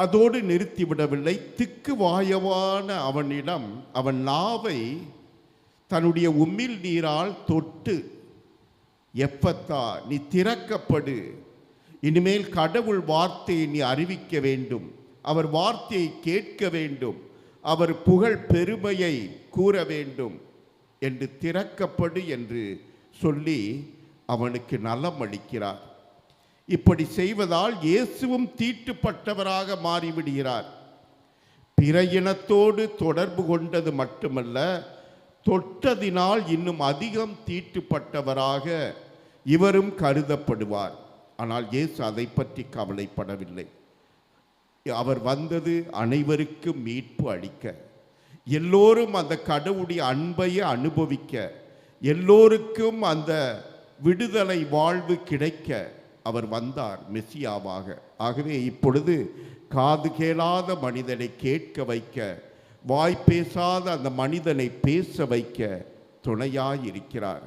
அதோடு நிறுத்திவிடவில்லை திக்கு வாயவான அவனிடம் அவன் நாவை தன்னுடைய உம்மில் நீரால் தொட்டு எப்பத்தா நீ திறக்கப்படு. இனிமேல் கடவுள் வார்த்தையை நீ அறிவிக்க வேண்டும். அவர் வார்த்தையை கேட்க வேண்டும். அவர் புகழ் பெருமையை கூற வேண்டும். என்று திறக்கப்படு என்று சொல்லி அவனுக்கு நலம் அளிக்கிறார். இப்படி செய்வதால் இயேசுவும் தீட்டுப்பட்டவராக மாறிவிடுகிறார். பிற இனத்தோடு தொடர்பு கொண்டது மட்டுமல்ல தொட்டதினால் இன்னும் அதிகம் தீட்டுப்பட்டவராக இவரும் கருதப்படுவார். ஆனால் இயேசு அதை பற்றி கவலைப்படவில்லை. அவர் வந்தது அனைவருக்கும் மீட்பு அளிக்க எல்லோரும் அந்த கடவுளுடைய அன்பையை அனுபவிக்க எல்லோருக்கும் அந்த விடுதலை வாழ்வு கிடைக்க அவர் வந்தார் மெசியாவாக. ஆகவே இப்பொழுது காது கேளாத மனிதனை கேட்க வைக்க வாய் பேசாத அந்த மனிதனை பேச வைக்க துணையாயிருக்கிறார்.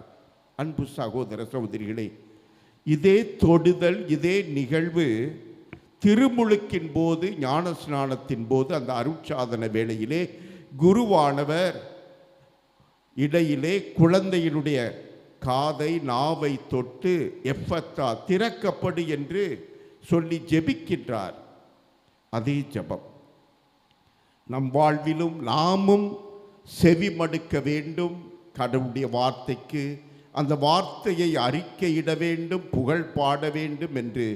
அன்பு சகோதர சகோதரிகளே இதே தொடுதல் இதே நிகழ்வு திருமுழுக்கின் போது ஞான ஸ்நானத்தின் போது அந்த அருட்சாதன வேளையிலே குருவானவர் இடையிலே குழந்தையினுடைய காதை நாவை தொட்டு எப்பத்தா திறக்கப்படு என்று சொல்லி ஜெபிக்கின்றார். அதே ஜெபம். நம் வாழ்விலும் நாமும் செவி மடுக்க வேண்டும். கடவுளுடைய வார்த்தைக்கு அந்த வார்த்தையை அறிக்கையிட வேண்டும் புகழ் பாட வேண்டும் என்று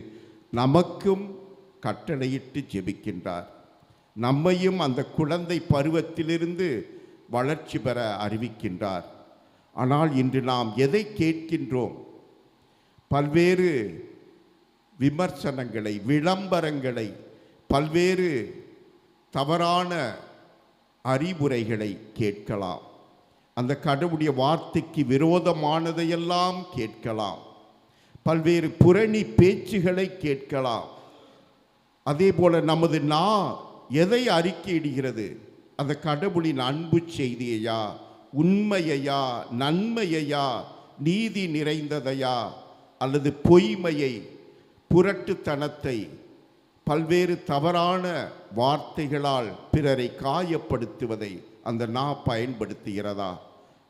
நமக்கும் கட்டளையிட்டு ஜெபிக்கின்றார். நம்மையும் அந்த குழந்தை பருவத்திலிருந்து வளர்ச்சி பெற அறிவிக்கின்றார். ஆனால் இன்று நாம் எதை கேட்கின்றோம்? பல்வேறு விமர்சனங்களை விளம்பரங்களை பல்வேறு தவறான அறிவுரைகளை கேட்கலாம். அந்த கடவுளுடைய வார்த்தைக்கு விரோதமானதையெல்லாம் கேட்கலாம். பல்வேறு புரணி பேச்சுகளை கேட்கலாம். அதே போல் நமது நா எதை அறிக்கையிடுகிறது? அந்த கடவுளின் அன்பு செய்தியையா? உண்மையையா நன்மையையா நீதி நிறைந்ததையா அல்லது பொய்மையை புரட்டுத்தனத்தை பல்வேறு தவறான வார்த்தைகளால் பிறரை காயப்படுத்துவதை அந்த நா பயன்படுத்துகிறதா?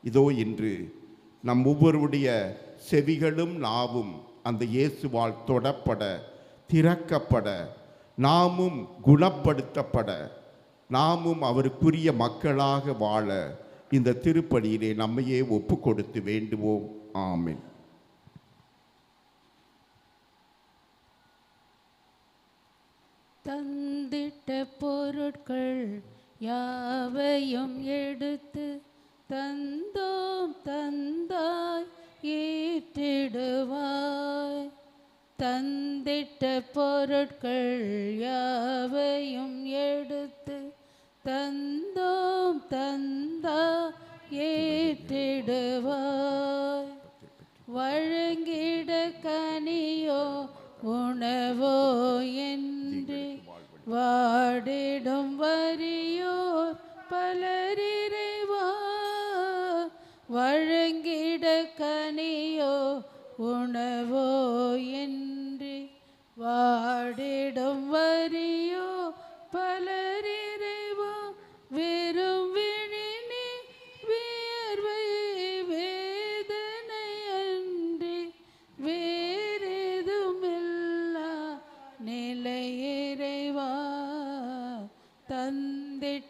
இதோ இன்று நம் ஒவ்வொருடைய செவிகளும் நாவும் அந்த இயேசுவால் தொடப்பட திறக்கப்பட நாமும் குணப்படுத்தப்பட நாமும் அவருக்குரிய மக்களாக வாழ இந்த திருப்பலியிலே நம்மையே ஒப்பு கொடுத்து வேண்டுவோம். ஆமென். தந்திட்ட பொருட்கள் யாவையும் எடுத்து தந்தோம் தந்தாய் ஏற்றிடுவாய். தந்திட்ட பொருட்கள் யா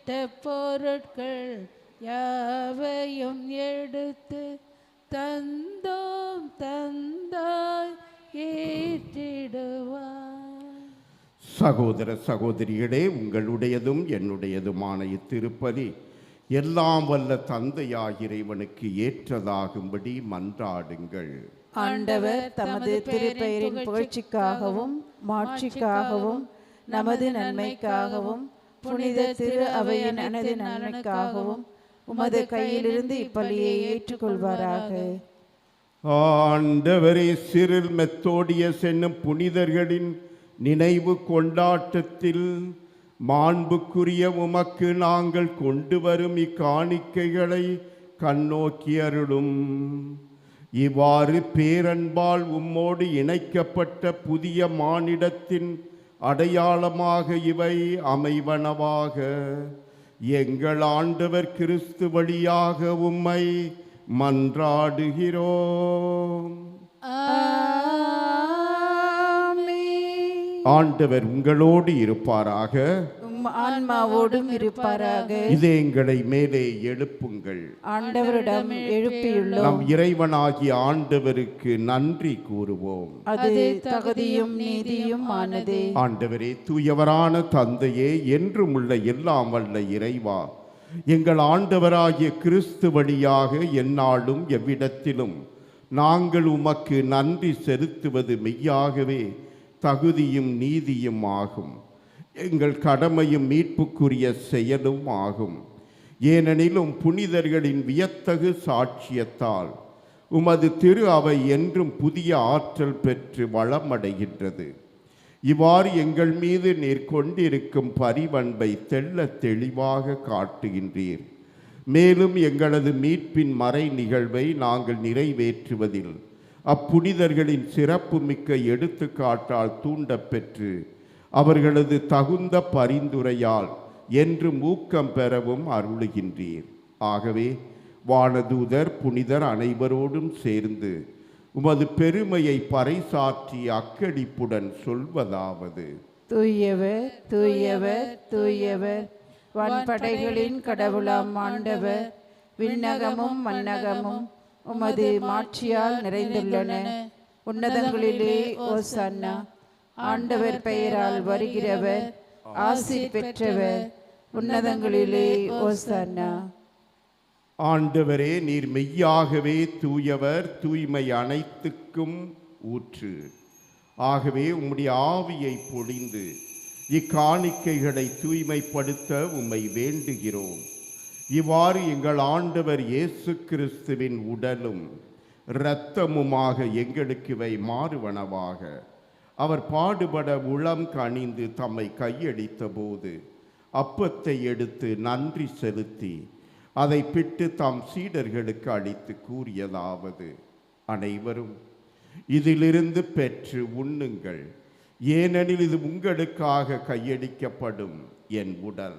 தந்திட்ட பொருட்கள் யாவையும் எடுத்து தந்தோம் தந்தாய் ஏற்றிடுவாய். சகோதர சகோதரிகளே உங்களுடையதும் என்னுடையதுமான இத்திருப்பலி எல்லாம் வல்ல தந்தையாகிய இறைவனுக்கு ஏற்றதாகும்படி மன்றாடுங்கள். ஆண்டவர் தமது திருப்பெயரின் புகழ்ச்சிக்காகவும் மாட்சிக்காகவும் நமது நன்மைக்காகவும் புனித திரு அவையின் அனது நலனுக்காகவும் உமது கையிலிருந்து இப்பள்ளியை ஏற்றுக்கொள்வாராக. ஆண்டவரே சிறில் மெத்தோடியஸ் என்னும் புனிதர்களின் நினைவு கொண்டாட்டத்தில் மாண்புக்குரிய உமக்கு நாங்கள் கொண்டு வரும் இக்காணிக்கைகளை கண்ணோக்கி அருளும். இவ்வாறு பேரன்பால் உம்மோடு இணைக்கப்பட்ட புதிய மானிடத்தின் அடையாளமாக இவை அமைவனவாக. எங்கள் ஆண்டவர் கிறிஸ்து வழியாக உம்மை மன்றாடுகிறோம். ஆண்டவர் உங்களோடு இருப்பாராக. ஆன்மாவோடும் இருப்பாராக. இதயங்களை மேலே எழுப்புங்கள். ஆண்டவரிடம் எழுப்பியுள்ளோம். நம் இறைவனாகிய ஆண்டவருக்கு நன்றி கூறுவோம். அது தகுதியும் நீதியும் ஆனதே. ஆண்டவரே தூயவரான தந்தையே என்றும் உள்ள எல்லாம் வல்ல இறைவா. எங்கள் ஆண்டவராகிய கிறிஸ்து வழியாக எந்நாளும் எவ்விடத்திலும் நாங்கள் உமக்கு நன்றி செலுத்துவது மெய்யாகவே தகுதியும் நீதியும் ஆகும். எங்கள் கடமையும் மீட்புக்குரிய செயலும் ஆகும். ஏனெனிலும் புனிதர்களின் வியத்தகு சாட்சியத்தால் உமது திரு அவை என்றும் புதிய ஆற்றல் பெற்று வளமடைகின்றது. இவ்வாறு எங்கள் மீது நீர் கொண்டிருக்கும் பரிவன்பை தெள்ள தெளிவாக காட்டுகின்றீர். மேலும் எங்களது மீட்பின் மறை நிகழ்வை நாங்கள் நிறைவேற்றுவதில் அப்புனிதர்களின் சிறப்புமிக்க எடுத்துக்காட்டால் தூண்டப்பெற்று அவர்களது தகுந்த பரிந்துரையால் என்று ஊக்கம் பெறவும் அருளுகின்றீர். ஆகவே வானதூதர் புனிதர் அனைவரோடும் சேர்ந்து உமது பெருமையை பறைசாற்றி அக்கடிப்புடன் சொல்வதாவது. தூயவர் தூயவர் தூயவர். வான்படைகளின் கடவுளாம் ஆண்டவர். விண்ணகமும் மன்னகமும் உமது மாட்சியால் நிறைந்துள்ளன. உன்னதங்களிலே ஓசன்னா. ஆண்டவர் பெயரால் வருகிறவர் ஆசி பெற்றவர் உன்னதங்களிலே ஓசன்னா. ஆண்டவரே நீர் மெய்யாகவே தூயவர் தூய்மை அனைத்துக்கும் ஊற்று. ஆகவே உம்முடைய ஆவியை பொழிந்து இக்காணிக்கைகளை தூய்மைப்படுத்த உம்மை வேண்டுகிறோம். இவ்வாறு எங்கள் ஆண்டவர் இயேசு கிறிஸ்துவின் உடலும் இரத்தமுமாக எங்களுக்கு இவை மாறுவனவாக. அவர் பாடுபட உளம் கணிந்து தம்மை கையளித்த போது அப்பத்தை எடுத்து நன்றி செலுத்தி அதை பிட்டு தாம் சீடர்களுக்கு அளித்து கூறியதாவது அனைவரும் இதிலிருந்து பெற்று உண்ணுங்கள். ஏனெனில் இது உங்களுக்காக கையடிக்கப்படும் என் உடல்.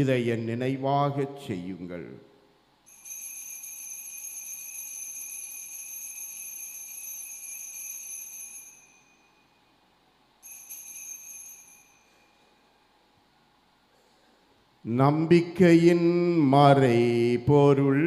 இதை என் நினைவாகச் செய்யுங்கள். நம்பிக்கையின் மறை பொருள்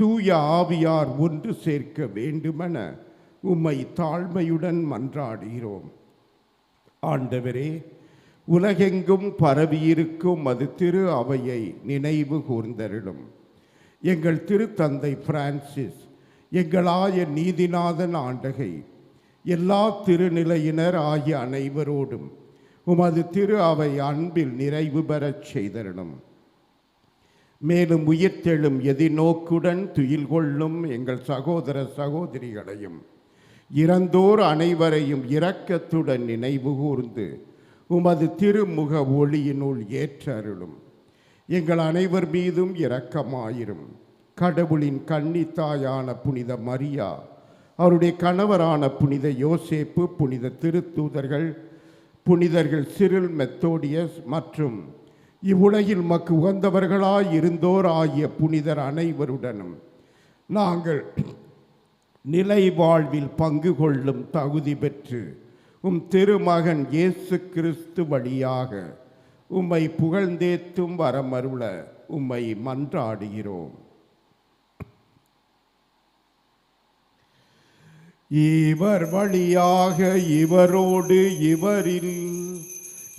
தூய ஆவியார் ஒன்று சேர்க்க வேண்டுமென உம்மை தாழ்மையுடன் மன்றாடுகிறோம். ஆண்டவரே உலகெங்கும் பரவியிருக்கும் அது திரு அவையை நினைவு கூர்ந்தருளும். எங்கள் திருத்தந்தை பிரான்சிஸ் எங்களாய நீதிநாதன் ஆண்டகை எல்லா திருநிலையினர் ஆகிய அனைவரோடும் உமது திரு அவை அன்பில் நிறைவு பெறச் செய்தருளும். மேலும் உயிர்த்தெழும் எதிர்நோக்குடன் துயில் கொள்ளும் எங்கள் சகோதர சகோதரிகளையும் இறந்தோர் அனைவரையும் இரக்கத்துடன் நினைவுகூர்ந்து உமது திருமுக ஒளியினுள் ஏற்றருளும். எங்கள் அனைவர் மீதும் இரக்கமாயிரும். கடவுளின் கன்னித்தாயான புனித மரியா அவருடைய கணவரான புனித யோசேப்பு புனித திருத்தூதர்கள் புனிதர்கள் சிறில் மெத்தோடியஸ் மற்றும் இவ்வுலகில் மக்கு உகந்தவர்களாய் இருந்தோர் ஆகிய புனிதர் அனைவருடனும் நாங்கள் நிலை வாழ்வில் பங்கு கொள்ளும் தகுதி பெற்று உம் திருமகன் இயேசு கிறிஸ்து வழியாக உம்மை புகழ்ந்தேத்தும் வரமருள உம்மை மன்றாடுகிறோம். இவர் வழியாக இவரோடு இவரில்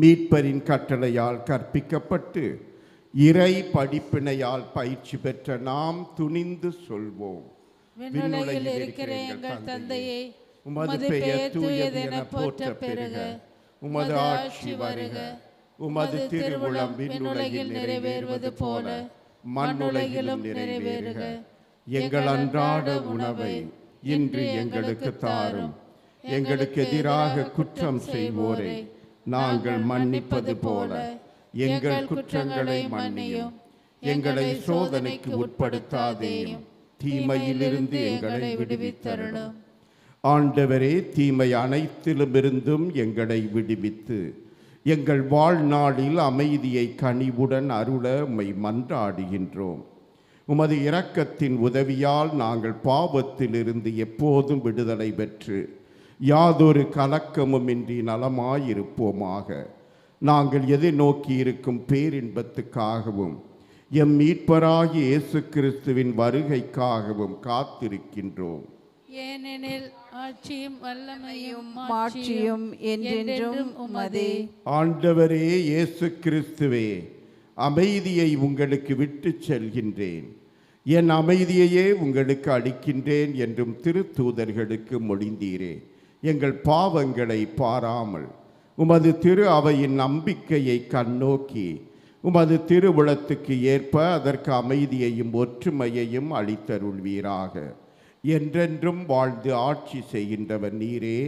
மீட்பரின் கட்டளையால் கற்பிக்கப்பட்டு இறை படிப்பினையால் பயிற்சி பெற்ற நாம் துணிந்து சொல்வோம். விண்ணுலகில் இருக்கிற எங்கள் தந்தையே உமது பெயர் தூயது என போற்ற பெருக உமது ஆட்சி வருக. உமது திருவுளம் விண்ணுலகில் நிறைவேறுவது போல மண்ணுலகிலும் நிறைவேறுக. எங்கள் அன்றாட உணவை இன்று எங்களுக்கு தாரும். எங்களுக்கு எதிராக குற்றம் செய்வோரை. நாங்கள் மன்னிப்பது போல. எங்கள் குற்றங்களை மன்னியும். எங்களை சோதனைக்கு உட்படுத்தாதேயும். தீமையிலிருந்து எங்களை விடுவித்தருளும். ஆண்டவரே தீமை அனைத்திலுமிருந்தும் எங்களை விடுவித்து எங்கள் வாழ்நாளில் அமைதியை கனிவுடன் அருள உம்மை மன்றாடுகின்றோம். உமது இரக்கத்தின் உதவியால் நாங்கள் பாவத்திலிருந்து எப்போதும் விடுதலை பெற்று யாதொரு கலக்கமுமின்றி நலமாயிருப்போமாக. நாங்கள் எதிர்நோக்கி இருக்கும் பேரின்பத்துக்காகவும் எம் மீட்பராகிய இயேசு கிறிஸ்துவின் வருகைக்காகவும் காத்திருக்கின்றோம். ஏனெனில் ஆட்சியும் வல்லமையும் மாட்சியும் என்றென்றும் உமதே. ஆண்டவரே இயேசு கிறிஸ்துவே அமைதியை உங்களுக்கு விட்டுச் செல்கின்றேன். என் அமைதியையே உங்களுக்கு அளிக்கின்றேன் என்றும் திருத்தூதர்களுக்கு மொழிந்தீரே. எங்கள் பாவங்களை பாராமல் உமது திரு அவையின் நம்பிக்கையை கண்ணோக்கி உமது திருவுளத்துக்கு ஏற்ப அதற்கு அமைதியையும் ஒற்றுமையையும் அளித்தருள்வீராக. என்றென்றும் வாழ்ந்து ஆட்சி செய்கின்றவர் நீரே.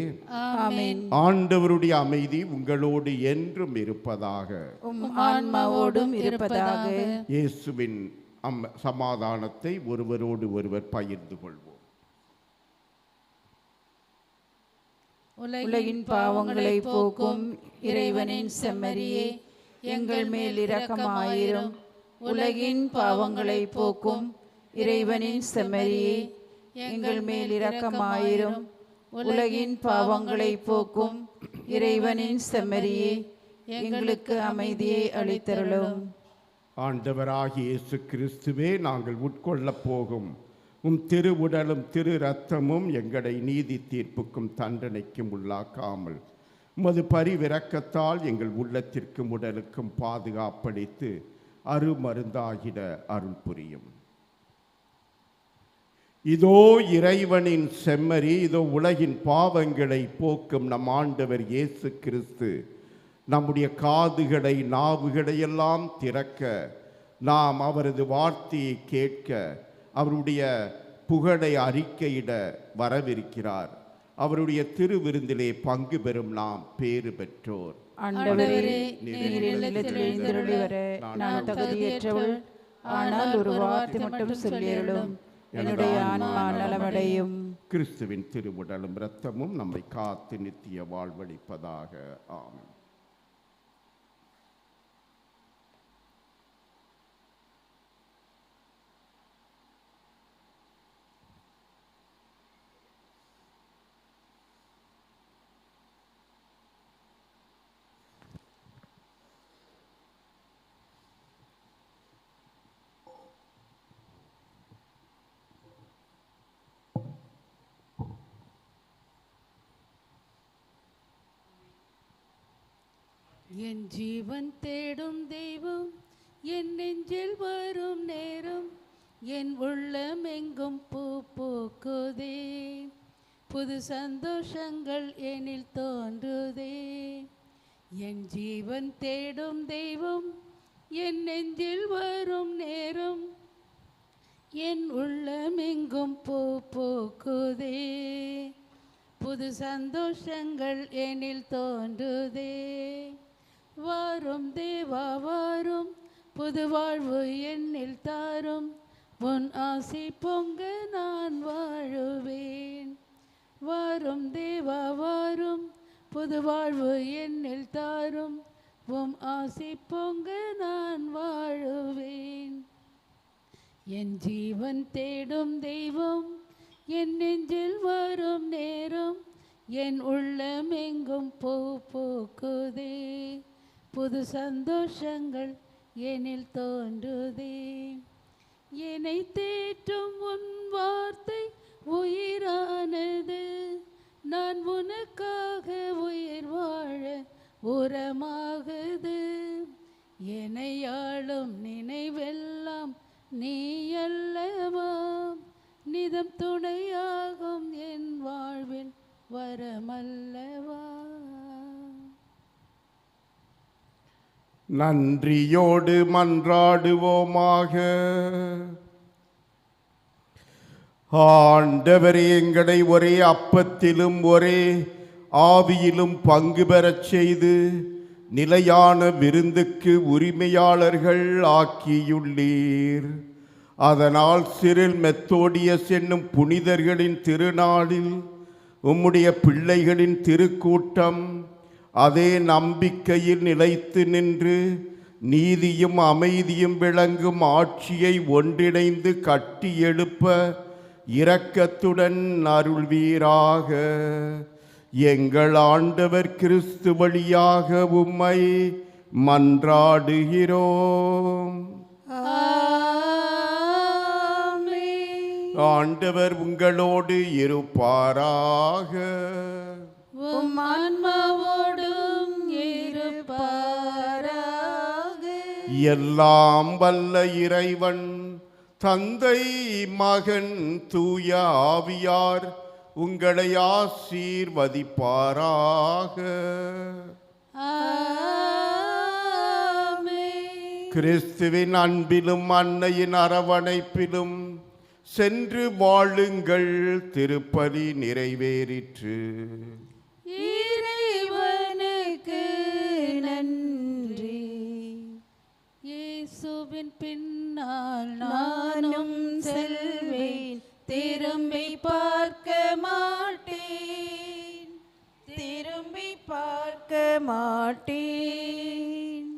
ஆண்டவருடைய அமைதி உங்களோடு என்றும் இருப்பதாக. ஆன்மாவோடும் இருப்பதாக. இயேசுவின் அம் சமாதானத்தை ஒருவரோடு ஒருவர் பகிர்ந்து கொள்வோம். உலகின் பாவங்களை போக்கும் இறைவனின் செம்மறியே எங்கள் மேல் இரக்கமாயிரும். உலகின் பாவங்களை போக்கும் இறைவனின் செம்மறியே எங்கள் மேல் இரக்கமாயிரும். உலகின் பாவங்களை போக்கும் இறைவனின் செம்மறியே எங்களுக்கு அமைதியை அளித்தருளும். ஆண்டவராகிய இயேசு கிறிஸ்துவே நாங்கள் உட்கொள்ளப் போகும். உம் திரு உடலும் திரு ரத்தமும் எங்களை நீதி தீர்ப்புக்கும் தண்டனைக்கும் உள்ளாக்காமல் உமது பரிவிரக்கத்தால் எங்கள் உள்ளத்திற்கும் உடலுக்கும் பாதுகாப்பளித்து அருமருந்தாகிட அருள் புரியும். இதோ இறைவனின் செம்மறி இதோ உலகின் பாவங்களை போக்கும் நம் ஆண்டவர் இயேசு கிறிஸ்து நம்முடைய காதுகளை நாவுகளை எல்லாம் திறக்க நாம் அவரது வார்த்தையை கேட்க அவருடைய புகழை அறிக்கையிட வரவிருக்கிறார். அவருடைய திருவிருந்திலே பங்கு பெறும் நாம் பேறு பெற்றோர். நான் தகுதியற்றவள். ஆனால் ஒரு வார்த்தை மட்டும் சொல்லியருளும். என்னுடைய ஆன்மா நலமடையும். கிறிஸ்துவின் திருவுடலும் இரத்தமும் நம்மை காத்து நித்திய வாழ்வளிப்பதாக. ஆமென். என் ஜீவன் தேடும் தெய்வம் என் நெஞ்சில் வரும் நேரம் என் உள்ளம் எங்கும் பூ பூக்குதே. புது சந்தோஷங்கள் எனில் தோன்றுதே. என் ஜீவன் தேடும் தெய்வம் என் நெஞ்சில் வரும் நேரம் என் உள்ளம் எங்கும் பூ பூக்குதே. புது சந்தோஷங்கள் எனில் தோன்றுதே. வாரும் தேவா வாரும். புது வாழ்வு என்னில் தாரும். உன் ஆசை பொங்க நான் வாழுவேன். வாரும் தேவா வாரும். புது வாழ்வு என்னில் தாரும். உம் ஆசை பொங்க நான் வாழுவேன். என் ஜீவன் தேடும் தெய்வம் என் நெஞ்சில் வரும் நேரம் என் உள்ளம் எங்கும் பூ பூக்குதே. புது சந்தோஷங்கள் எனில் தோன்றுதே. இணைத்தே நன்றியோடு மன்றாடுவோமாக. ஆண்டவரே எங்களை ஒரே அப்பத்திலும் ஒரே ஆவியிலும் பங்கு பெறச் செய்து நிலையான விருந்துக்கு உரிமையாளர்கள் ஆக்கியுள்ளீர். அதனால் சிறில் மெத்தோடியஸ் என்னும் புனிதர்களின் திருநாளில் உம்முடைய பிள்ளைகளின் திருக்கூட்டம் அதே நம்பிக்கையில் நிலைத்து நின்று நீதியும் அமைதியும் விளங்கும் ஆட்சியை ஒன்றிணைந்து கட்டி எழுப்ப இரக்கத்துடன் அருள்வீராக. எங்கள் ஆண்டவர் கிறிஸ்து வழியாக உம்மை மன்றாடுகிறோம். ஆண்டவர் உங்களோடு இருப்பாராக. உம் ஆன்மாவோடும் இருப்பாராக. எல்லாம் வல்ல இறைவன் தந்தை மகன் தூய ஆவியார் உங்களை ஆசீர்வதிப்பாராக. கிறிஸ்துவின் அன்பிலும் அன்னையின் அரவணைப்பிலும் சென்று வாழுங்கள் திருப்பலி நிறைவேறிற்று. இறைவனுக்கு நன்றி. இயேசுவின் பின்னால் நானும் செல்வேன். திரும்பி பார்க்க மாட்டேன். திரும்பி பார்க்க மாட்டேன்.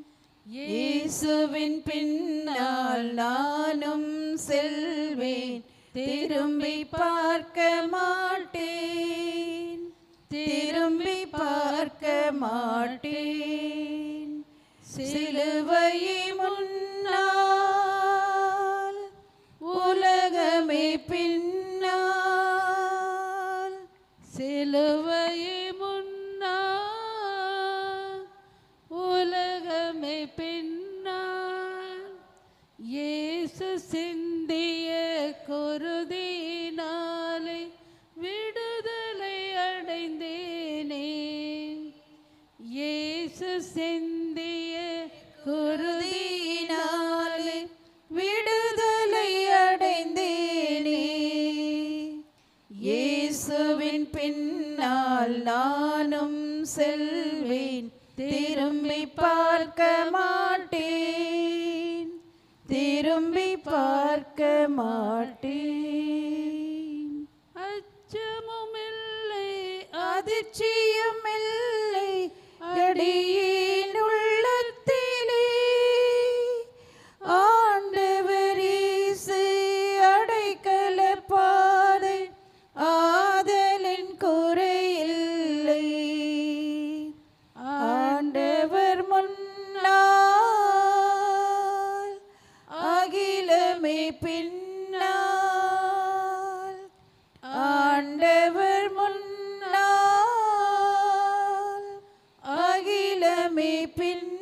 இயேசுவின் பின்னால் நானும் செல்வேன். திரும்பி பார்க்க மாட்டேன். மாட்டேன். சிலுவையை முன்னால் உலகமே பின்னால். சிலுவையை முன்னா உலகமே பின்னால். ஏசு சிந்திய பார்க்க me.